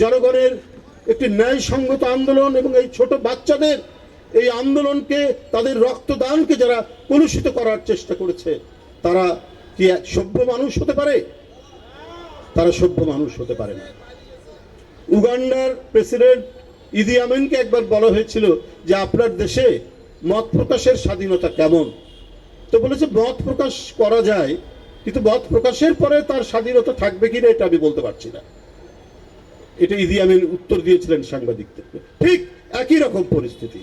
জনগণের একটি ন্যায়সঙ্গত আন্দোলন এবং এই ছোট বাচ্চাদের এই আন্দোলনকে, তাদের রক্তদানকে যারা কলুষিত করার চেষ্টা করেছে, তারা কি এক সভ্য মানুষ হতে পারে? তারা সভ্য মানুষ হতে পারে না। উগান্ডার প্রেসিডেন্ট ইদি আমিনকে একবার বলা হয়েছিল যে, আপনার দেশে মত প্রকাশের স্বাধীনতা কেমন? তো বলেছে, মত প্রকাশ করা যায়, কিন্তু মত প্রকাশের পরে তার স্বাধীনতা থাকবে কিনা এটা আমি বলতে পারছি না। এটা ইদি আমিন উত্তর দিয়েছিলেন সাংবাদিকদেরকে ঠিক একই রকম পরিস্থিতি,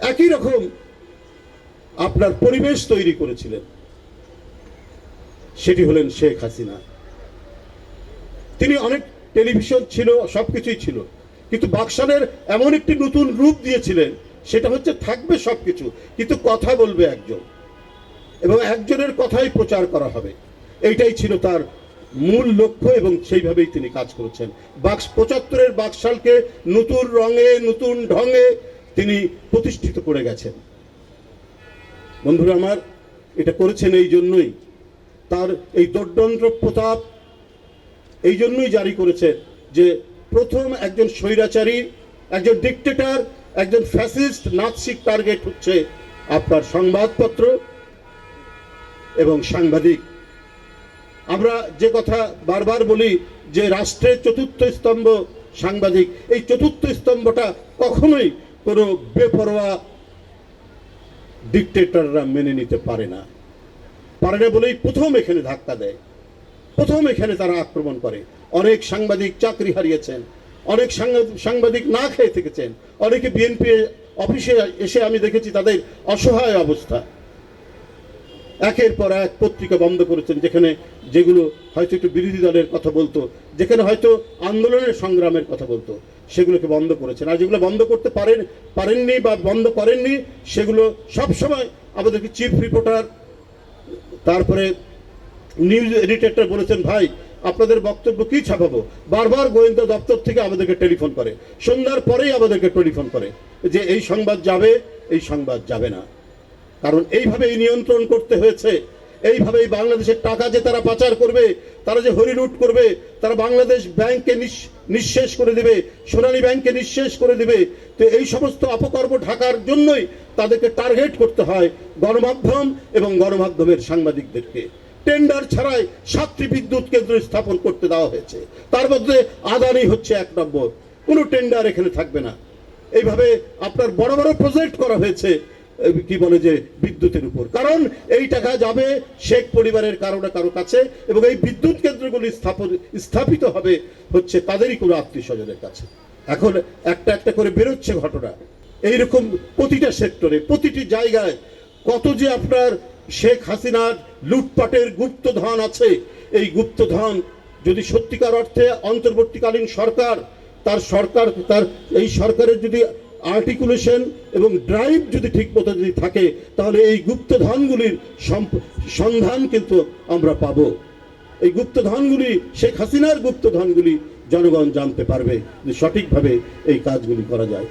একই রকম আপনার পরিবেশ তৈরি করেছিলেন। সেটি হলেন শেখ হাসিনা। তিনি অনেক টেলিভিশন ছিল, সবকিছুই ছিল। কিন্তু বাকশালের এমন একটি নতুন রূপ দিয়েছিলেন, সেটা হচ্ছে থাকবে সবকিছু, কিন্তু কথা বলবে একজন। এবং একজনের কথাই প্রচার করা হবে। এইটাই ছিল তার মূল লক্ষ্য এবং সেইভাবেই তিনি কাজ করেছেন। বাক্স পঁচাত্তরের বাকশালকে নতুন রঙে, নতুন ঢঙে তিনি প্রতিষ্ঠিত করে গেছেন। বন্ধুরা আমার, এটা করেছেন এই জন্যই। তার এই দোর্দণ্ড প্রতাপ এই জন্যই জারি করেছে যে প্রথম একজন স্বৈরাচারী, একজন ডিকটেটর একজন ফ্যাসিস্ট নাৎসিক টার্গেট হচ্ছে আপনার সংবাদপত্র এবং সাংবাদিক। আমরা যে কথা বারবার বলি যে রাষ্ট্রের চতুর্থ স্তম্ভ সাংবাদিক, এই চতুর্থ স্তম্ভটা কখনোই কোনো বেপরোয়া ডিকটেটররা মেনে নিতে পারে না। পারে না বলেই প্রথম এখানে ধাক্কা দেয়। প্রথম এখানে তারা আক্রমণ করে। অনেক সাংবাদিক চাকরি হারিয়েছেন। অনেক সাংবাদ- সাংবাদিক না খেয়ে থেকেছেন। অনেকে বিএনপি অফিসে এসে আমি দেখেছি তাদের অসহায় অবস্থা। একের পর এক পত্রিকা বন্ধ করেছেন, যেখানে যেগুলো হয়তো একটু বিরোধী দলের কথা বলতো, যেখানে হয়তো আন্দোলনের সংগ্রামের কথা বলতো, সেগুলোকে বন্ধ করেছেন। আর যেগুলো বন্ধ করতে পারেন, পারেননি বা বন্ধ করেননি, সেগুলো সবসময় আমাদেরকে চিফ রিপোর্টার, তারপরে নিউজ এডিটরটা বলেছেন, ভাই, আপনাদের বক্তব্য কি ছাপাবো? বারবার গোয়েন্দা দপ্তর থেকে আমাদেরকে টেলিফোন করে। সন্ধ্যার পরেই আমাদেরকে টেলিফোন করে যে, এই সংবাদ যাবে, এই সংবাদ যাবে না। কারণ এইভাবেই নিয়ন্ত্রণ করতে হয়েছে। এইভাবেই বাংলাদেশের টাকা যে তারা পাচার করবে, তারা যে হরিলুট করবে, তারা বাংলাদেশ ব্যাংককে নিঃশেষ করে দেবে, সোনালী ব্যাংককে নিঃশেষ করে দেবে। তো এই সমস্ত অপকর্ম ঢাকার জন্যই তাদেরকে টার্গেট করতে হয় গণমাধ্যম এবং গণমাধ্যমের সাংবাদিকদেরকে। টেন্ডার ছাড়াই সাতটি বিদ্যুৎ কেন্দ্র স্থাপন করতে দেওয়া হয়েছে। তার মধ্যে আদানি হচ্ছে এক নম্বর। কোনো টেন্ডার এখানে থাকবে না। এইভাবে আপনার বড় বড় প্রজেক্ট করা হয়েছে। কি বলে যে, বিদ্যুতের উপর। কারণ এই টাকা যাবে শেখ পরিবারের কারও না কারও কাছে, এবং এই বিদ্যুৎ কেন্দ্রগুলি স্থাপন, স্থাপিত হবে হচ্ছে তাদেরই কোনো আত্মীয় স্বজনের কাছে। এখন একটা একটা করে বেরোচ্ছে ঘটনা। এইরকম প্রতিটা সেক্টরে, প্রতিটি জায়গায় কত যে আপনার শেখ হাসিনার লুটপাটের গুপ্তধন আছে, এই গুপ্তধন যদি সত্যিকার অর্থে অন্তর্বর্তীকালীন সরকার, তার সরকার, তার এই সরকারের যদি আর্টিকুলেশন এবং ড্রাইভ যদি ঠিকমতো যদি থাকে, তাহলে এই গুপ্তধনগুলির সন্ধান কিন্তু আমরা পাব। এই গুপ্তধনগুলি, শেখ হাসিনার গুপ্তধনগুলি জনগণ জানতে পারবে যে সঠিকভাবে এই কাজগুলি করা যায়।